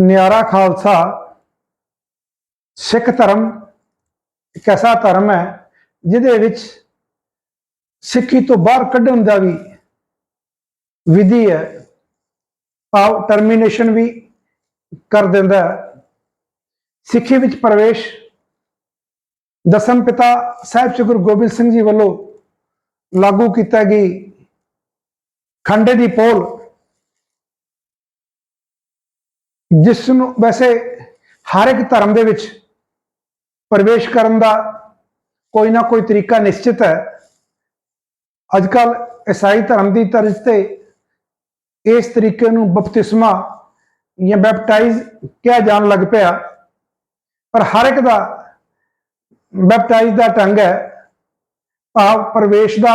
ਨਿਆਰਾ ਖਾਲਸਾ ਸਿੱਖ ਧਰਮ ਇੱਕ ਐਸਾ ਧਰਮ ਹੈ ਜਿਹਦੇ ਵਿੱਚ ਸਿੱਖੀ ਤੋਂ ਬਾਹਰ ਕੱਢਣ ਦਾ ਵੀ ਵਿਧੀ ਹੈ। ਭਾਵ ਟਰਮੀਨੇਸ਼ਨ ਵੀ ਕਰ ਦਿੰਦਾ ਹੈ। ਸਿੱਖੀ ਵਿੱਚ ਪ੍ਰਵੇਸ਼ ਦਸਮ ਪਿਤਾ ਸਾਹਿਬ ਸ੍ਰੀ ਗੁਰੂ ਗੋਬਿੰਦ ਸਿੰਘ ਜੀ ਵੱਲੋਂ ਲਾਗੂ ਕੀਤਾ ਗਈ ਖੰਡੇ ਦੀ ਪੋਲ ਜਿਸ ਨੂੰ ਵੈਸੇ ਹਰ ਇੱਕ ਧਰਮ ਦੇ ਵਿੱਚ ਪ੍ਰਵੇਸ਼ ਕਰਨ ਦਾ ਕੋਈ ਨਾ ਕੋਈ ਤਰੀਕਾ ਨਿਸ਼ਚਿਤ ਹੈ। ਅੱਜ ਕੱਲ ਈਸਾਈ ਧਰਮ ਦੀ ਤਰਜ਼ ਤੇ ਇਸ ਤਰੀਕੇ ਨੂੰ ਬਪਤਿਸਮਾ ਜਾਂ ਬੈਪਟਾਈਜ਼ ਕਿਹਾ ਜਾਣ ਲੱਗ ਪਿਆ। ਪਰ ਹਰ ਇੱਕ ਦਾ ਬੈਪਟਾਈਜ਼ ਦਾ ਢੰਗ ਹੈ, ਭਾਵ ਪ੍ਰਵੇਸ਼ ਦਾ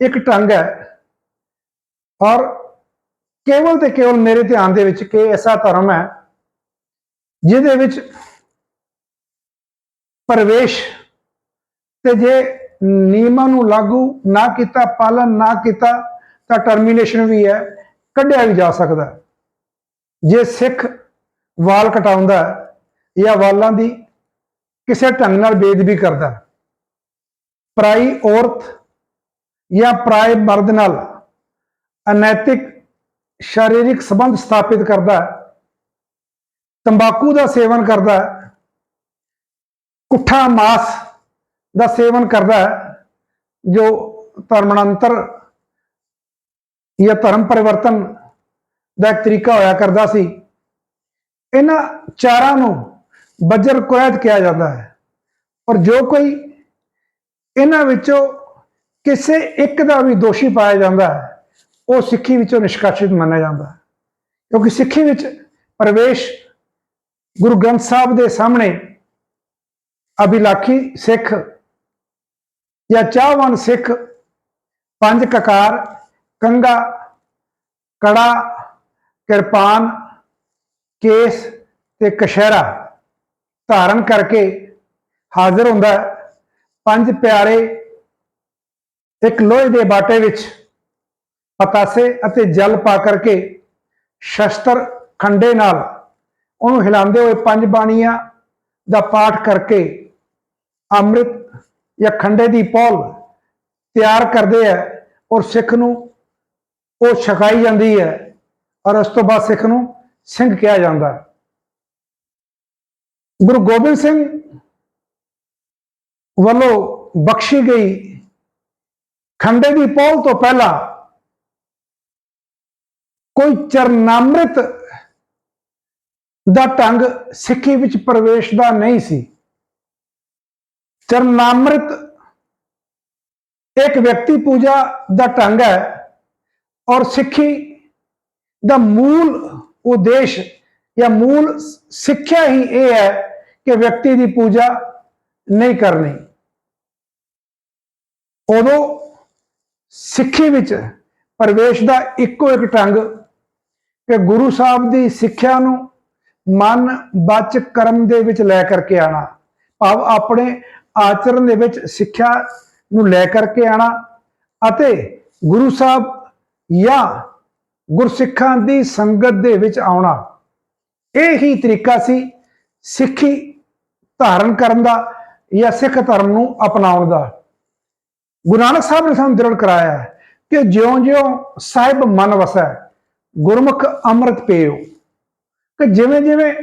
ਇੱਕ ਢੰਗ ਹੈ। ਔਰ ਕੇਵਲ ਤੇ ਕੇਵਲ ਮੇਰੇ ਧਿਆਨ ਦੇ ਵਿੱਚ ਕਿ ਐਸਾ ਧਰਮ ਹੈ ਜਿਹਦੇ ਵਿੱਚ ਪ੍ਰਵੇਸ਼ ਤੇ ਜੇ ਨਿਯਮਾਂ ਨੂੰ ਲਾਗੂ ਨਾ ਕੀਤਾ ਪਾਲਨ ਨਾ ਕੀਤਾ, ਤਾਂ ਟਰਮੀਨੇਸ਼ਨ ਵੀ ਹੈ, ਕੱਢਿਆ ਵੀ ਜਾ ਸਕਦਾ ਜੇ ਸਿੱਖ ਵਾਲ ਕਟਾਉਂਦਾ ਜਾਂ ਵਾਲਾਂ ਦੀ ਕਿਸੇ ਢੰਗ ਨਾਲ ਬੇਦਬੀ ਕਰਦਾ ਪਰਾਈ ਔਰਤ ਜਾਂ ਪਰਾਏ ਮਰਦ ਨਾਲ ਅਨੈਤਿਕ ਸਰੀਰਕ ਸੰਬੰਧ ਸਥਾਪਿਤ ਕਰਦਾ ਹੈ, ਤੰਬਾਕੂ ਦਾ ਸੇਵਨ ਕਰਦਾ ਹੈ, ਕੁੱਠਾ, ਮਾਸ ਦਾ ਸੇਵਨ ਕਰਦਾ ਹੈ, ਜੋ ਧਰਮਾਂਤਰ ਜਾਂ ਧਰਮ ਪਰਿਵਰਤਨ ਦਾ ਇੱਕ ਤਰੀਕਾ ਹੋਇਆ ਕਰਦਾ ਸੀ, ਇਹਨਾਂ ਚਾਰਾਂ ਨੂੰ ਬੱਜਰ ਕੁਰੈਤ ਕਿਹਾ ਜਾਂਦਾ ਹੈ। ਪਰ ਜੋ ਕੋਈ ਇਹਨਾਂ ਵਿੱਚੋਂ ਕਿਸੇ ਇੱਕ ਦਾ ਵੀ ਦੋਸ਼ੀ ਪਾਇਆ ਜਾਂਦਾ ਹੈ ਉਹ ਸਿੱਖੀ ਵਿੱਚੋਂ ਨਿਸ਼ਕਾਸ਼ਿਤ ਮੰਨਿਆ ਜਾਂਦਾ ਹੈ ਕਿਉਂਕਿ ਸਿੱਖੀ ਵਿੱਚ ਪ੍ਰਵੇਸ਼ ਗੁਰੂ ਗ੍ਰੰਥ ਸਾਹਿਬ ਦੇ ਸਾਹਮਣੇ ਅਭਿਲਾਖੀ ਸਿੱਖ ਜਾਂ ਚਾਹਵਾਨ ਸਿੱਖ ਪੰਜ ਕਕਾਰ, ਕੰਗਾ, ਕੜਾ, ਕਿਰਪਾਨ, ਕੇਸ ਤੇ ਕਸ਼ਹਿਰਾ ਧਾਰਨ ਕਰਕੇ ਹਾਜ਼ਰ ਹੁੰਦਾ ਹੈ। ਪੰਜ ਪਿਆਰੇ ਇੱਕ ਲੋਹੇ ਦੇ ਬਾਟੇ ਵਿੱਚ ਪਤਾਸੇ ਅਤੇ ਜਲ ਪਾ ਕਰਕੇ ਸ਼ਸਤਰ ਖੰਡੇ ਨਾਲ ਉਹਨੂੰ ਹਿਲਾਉਂਦੇ ਹੋਏ ਪੰਜ ਬਾਣੀਆਂ ਦਾ ਪਾਠ ਕਰਕੇ ਅੰਮ੍ਰਿਤ ਜਾਂ ਖੰਡੇ ਦੀ ਪੌਲ ਤਿਆਰ ਕਰਦੇ ਆ ਔਰ ਸਿੱਖ ਨੂੰ ਉਹ ਛਕਾਈ ਜਾਂਦੀ ਹੈ ਔਰ ਉਸ ਤੋਂ ਬਾਅਦ ਸਿੱਖ ਨੂੰ ਸਿੰਘ ਕਿਹਾ ਜਾਂਦਾ ਹੈ। ਗੁਰੂ ਗੋਬਿੰਦ ਸਿੰਘ ਵੱਲੋਂ ਬਖਸ਼ੀ ਗਈ ਖੰਡੇ ਦੀ ਪੌਲ ਤੋਂ ਪਹਿਲਾਂ ਕੋਈ ਚਰਨਾਮ੍ਰਿਤ ਦਾ ਢੰਗ ਸਿੱਖੀ ਵਿੱਚ ਪ੍ਰਵੇਸ਼ ਦਾ ਨਹੀਂ ਸੀ। ਚਰਨਾਮ੍ਰਿਤ ਇੱਕ ਵਿਅਕਤੀ ਪੂਜਾ ਦਾ ਢੰਗ ਹੈ ਔਰ ਸਿੱਖੀ ਦਾ ਮੂਲ ਉਦੇਸ਼ ਜਾਂ ਮੂਲ ਸਿੱਖਿਆ ਹੀ ਇਹ ਹੈ ਕਿ ਵਿਅਕਤੀ ਦੀ ਪੂਜਾ ਨਹੀਂ ਕਰਨੀ। ਉਦੋਂ ਸਿੱਖੀ ਵਿੱਚ ਪ੍ਰਵੇਸ਼ ਦਾ ਇੱਕੋ ਇੱਕ ਢੰਗ ਕਿ ਗੁਰੂ ਸਾਹਿਬ ਦੀ ਸਿੱਖਿਆ ਨੂੰ ਮਨ ਬਚ ਕਰਮ ਦੇ ਵਿੱਚ ਲੈ ਕਰਕੇ ਆਣਾ, ਭਾਵ ਆਪਣੇ ਆਚਰਣ ਦੇ ਵਿੱਚ ਸਿੱਖਿਆ ਨੂੰ ਲੈ ਕਰਕੇ ਆਣਾ ਅਤੇ ਗੁਰੂ ਸਾਹਿਬ ਜਾਂ ਗੁਰਸਿੱਖਾਂ ਦੀ ਸੰਗਤ ਦੇ ਵਿੱਚ ਆਉਣਾ। ਇਹ ਹੀ ਤਰੀਕਾ ਸੀ ਸਿੱਖੀ ਧਾਰਨ ਕਰਨ ਦਾ ਜਾਂ ਸਿੱਖ ਧਰਮ ਨੂੰ ਅਪਣਾਉਣ ਦਾ। ਗੁਰੂ ਨਾਨਕ ਸਾਹਿਬ ਨੇ ਸਾਨੂੰ ਦ੍ਰਿੜ ਕਰਾਇਆ ਹੈ ਕਿ ਜਿਉਂ-ਜਿਉਂ ਸਾਹਿਬ ਮਨ ਵਸੈ ਗੁਰਮੁਖ ਅੰਮ੍ਰਿਤ ਪੀਓ। ਕਿ ਜਿਵੇਂ-ਜਿਵੇਂ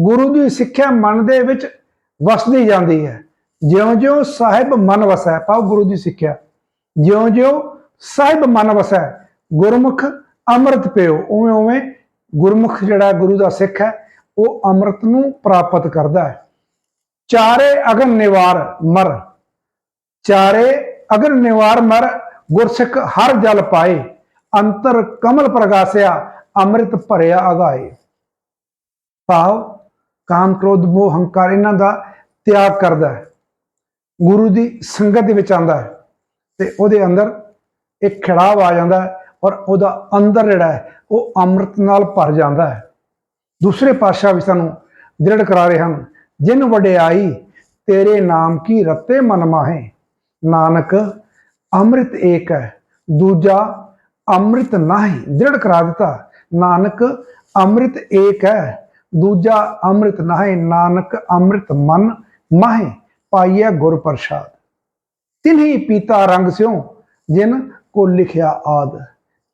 ਗੁਰੂ ਦੀ ਸਿੱਖਿਆ ਮਨ ਦੇ ਵਿੱਚ ਵਸਦੀ ਜਾਂਦੀ ਹੈ ਜਿਉਂ-ਜਿਉਂ ਸਾਹਿਬ ਮਨ ਵਸੈ, ਪਾਓ ਗੁਰੂ ਦੀ ਸਿੱਖਿਆ। ਜਿਉਂ-ਜਿਉਂ ਸਾਹਿਬ ਮਨ ਵਸੈ, ਗੁਰਮੁਖ ਅੰਮ੍ਰਿਤ ਪੀਓ। ਉਵੇਂ ਉਵੇਂ ਗੁਰਮੁਖ ਜਿਹੜਾ ਗੁਰੂ ਦਾ ਸਿੱਖ ਹੈ, ਉਹ ਅੰਮ੍ਰਿਤ ਨੂੰ ਪ੍ਰਾਪਤ ਕਰਦਾ ਹੈ। ਚਾਰੇ ਅਗਨ ਨਿਵਾਰ ਮਰ। ਚਾਰੇ ਅਗਨ ਨਿਵਾਰ ਮਰ, ਗੁਰਸਿੱਖ ਹਰ ਜਲ ਪਾਏ। ਅੰਤਰ ਕਮਲ ਪ੍ਰਗਾਸਿਆ, ਅੰਮ੍ਰਿਤ ਭਰਿਆ ਅਗਾਏ ਭਾਵ ਕਾਮ, ਕ੍ਰੋਧ, ਮੋਹ, ਹੰਕਾਰ ਇਹਨਾਂ ਦਾ ਤਿਆਗ ਕਰਦਾ ਹੈ। ਗੁਰੂ ਦੀ ਸੰਗਤ ਦੇ ਵਿੱਚ ਆਂਦਾ ਹੈ ਤੇ ਉਹਦੇ ਅੰਦਰ ਇੱਕ ਖਿੜਾਵ ਆ ਜਾਂਦਾ ਹੈ ਔਰ ਉਹਦਾ ਅੰਦਰ ਜਿਹੜਾ ਹੈ, ਉਹ ਅੰਮ੍ਰਿਤ ਨਾਲ ਭਰ ਜਾਂਦਾ ਹੈ। ਦੂਸਰੇ ਪਾਤਸ਼ਾਹ ਵੀ ਸਾਨੂੰ ਦ੍ਰਿੜ ਕਰਾ ਰਹੇ ਹਨ, ਜਿਨ ਵਡਿਆਈ ਤੇਰੇ ਨਾਮ ਕੀ ਰਤੇ ਮਨ ਮਾਹੇ? ਨਾਨਕ, ਅੰਮ੍ਰਿਤ ਏਕ ਹੈ, ਦੂਜਾ ਅੰਮ੍ਰਿਤ ਨਹੀਂ, ਦ੍ਰਿੜ ਕਰਾ ਦਿੱਤਾ। ਨਾਨਕ, ਅੰਮ੍ਰਿਤ ਏਕ ਹੈ। ਦੂਜਾ ਅੰਮ੍ਰਿਤ ਨਾਹੇ, ਨਾਨਕ ਅੰਮ੍ਰਿਤ ਮਨ ਮਾਹੇ, ਪਾਈਐ ਗੁਰ ਪ੍ਰਸਾਦ। ਤਿਨਹੀ ਪੀਤਾ ਰੰਗ ਸਿਉ, ਜਿਨ ਕੋ ਲਿਖਿਆ ਆਦ।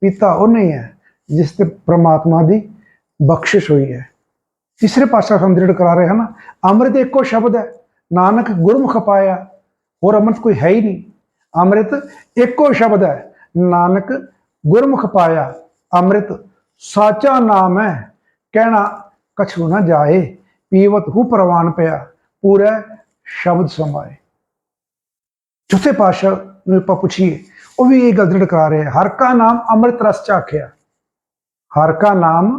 ਪੀਤਾ ਉਹਨੇ ਹੈ, ਜਿਸ ਤੇ ਪ੍ਰਮਾਤਮਾ ਦੀ ਬਖਸ਼ਿਸ਼ ਹੋਈ ਹੈ। ਤੀਸਰੇ ਪਾਸਾ ਸਾਨੂੰ ਦ੍ਰਿੜ ਕਰਾ ਰਹੇ ਹਨ। ਅੰਮ੍ਰਿਤ ਇੱਕੋ ਸ਼ਬਦ ਹੈ। ਨਾਨਕ ਗੁਰਮੁਖ ਪਾਇਆ, ਹੋਰ ਅੰਮ੍ਰਿਤ ਕੋਈ ਹੈ ਹੀ ਨਹੀਂ। ਅੰਮ੍ਰਿਤ ਇੱਕੋ ਸ਼ਬਦ ਹੈ। ਨਾਨਕ ਗੁਰਮੁਖ ਪਾਇਆ, ਅੰਮ੍ਰਿਤ ਸਾਚਾ ਨਾਮ ਹੈ, ਕਹਿਣਾ ਕਛੂ ਨਾ ਜਾਏ, ਪੀਵਤ ਹੂ ਪ੍ਰਵਾਨ ਪਿਆ, ਪੂਰਾ ਸ਼ਬਦ ਸਮਾਏ ਚੌਥੇ ਪਾਸ਼ਾ ਨੂੰ ਆਪਾਂ ਪੁੱਛੀਏ, ਉਹ ਵੀ ਇਹ ਗੱਲ ਦ੍ਰਿੜ ਕਰਾ ਰਹੇ ਹਰ ਕਾ ਨਾਮ ਅੰਮ੍ਰਿਤ ਰਸ ਚਾਖਿਆ ਹਰ ਕਾ ਨਾਮ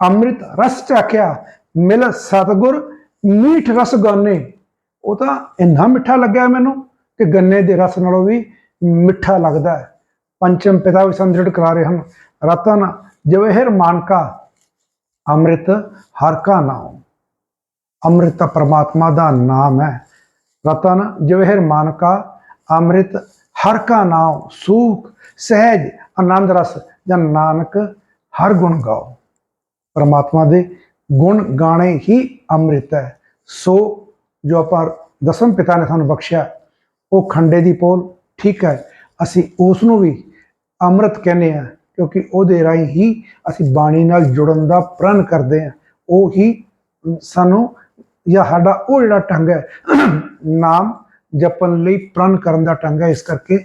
ਅੰਮ੍ਰਿਤ ਰਸ ਚਾਖਿਆ ਮਿਲ ਸਤਗੁਰ ਮੀਠ ਰਸ ਗਾਨੇ। ਉਹ ਤਾਂ ਇੰਨਾ ਮਿੱਠਾ ਲੱਗਿਆ ਮੈਨੂੰ ਕਿ ਗੰਨੇ ਦੇ ਰਸ ਨਾਲੋਂ ਵੀ ਮਿੱਠਾ ਲੱਗਦਾ ਹੈ। ਪੰਚਮ ਪਿਤਾ ਵੀ ਸੰਦ੍ਰਿੜ ਕਰਾ ਰਹੇ ਹਨ। ਰਤਨ ਜਵਹਿਰ ਮਾਨਕਾ, ਅੰਮ੍ਰਿਤ ਹਰ ਕਾ ਨਾਮ ਅੰਮ੍ਰਿਤ ਤਾਂ ਦਾ ਨਾਮ ਹੈ। ਰਤਨ ਜਵਹਿਰ ਮਾਨਕਾ, ਅੰਮ੍ਰਿਤ ਹਰ ਕਾ ਨਾਮ ਸੂਖ, ਸਹਿਜ, ਆਨੰਦ ਰਸ ਜਾਂ ਨਾਨਕ ਹਰ ਗੁਣ ਗਾਓ। ਪਰਮਾਤਮਾ ਦੇ ਗੁਣ ਗਾਣੇ ਹੀ ਅੰਮ੍ਰਿਤ ਹੈ। ਸੋ ਜੋ ਆਪਾਂ ਦਸਮ ਪਿਤਾ ਨੇ ਸਾਨੂੰ ਬਖਸ਼ਿਆ, ਉਹ ਖੰਡੇ ਦੀ ਪੋਲ ਠੀਕ ਹੈ। ਅਸੀਂ ਉਸ ਨੂੰ ਵੀ ਅੰਮ੍ਰਿਤ ਕਹਿੰਦੇ ਆ, ਕਿਉਂਕਿ ਉਹਦੇ ਰਾਹੀਂ ਹੀ ਅਸੀਂ ਬਾਣੀ ਨਾਲ ਜੁੜਨ ਦਾ ਪ੍ਰਣ ਕਰਦੇ ਆ। ਉਹ ਹੀ ਸਾਨੂੰ ਜਾਂ ਸਾਡਾ ਉਹ ਜਿਹੜਾ ਢੰਗ ਹੈ, ਨਾਮ ਜਪਣ ਲਈ ਪ੍ਰਣ ਕਰਨ ਦਾ ਢੰਗ ਹੈ, ਇਸ ਕਰਕੇ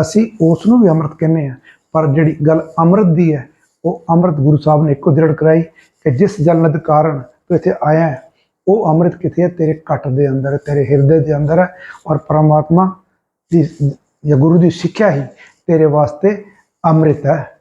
ਅਸੀਂ ਉਸ ਨੂੰ ਵੀ ਅੰਮ੍ਰਿਤ ਕਹਿੰਦੇ ਆ। ਪਰ ਜਿਹੜੀ ਗੱਲ ਅੰਮ੍ਰਿਤ ਦੀ ਹੈ, ਉਹ ਅੰਮ੍ਰਿਤ ਗੁਰੂ ਸਾਹਿਬ ਨੇ ਇੱਕੋ ਦ੍ਰਿੜ ਕਰਾਈ ਕਿ ਜਿਸ ਜਨਤ ਕਾਰਨ ਤੂੰ ਇੱਥੇ ਆਇਆ ਹੈ, ਉਹ ਅੰਮ੍ਰਿਤ ਕਿੱਥੇ ਹੈ? ਤੇਰੇ ਘਟ ਦੇ ਅੰਦਰ, ਤੇਰੇ ਹਿਰਦੇ ਦੇ ਅੰਦਰ ਹੈ। ਔਰ ਪਰਮਾਤਮਾ ਦੀ ਜਾਂ ਗੁਰੂ ਦੀ ਸਿੱਖਿਆ ਹੀ ਤੇਰੇ ਵਾਸਤੇ ਅੰਮ੍ਰਿਤ ਹੈ।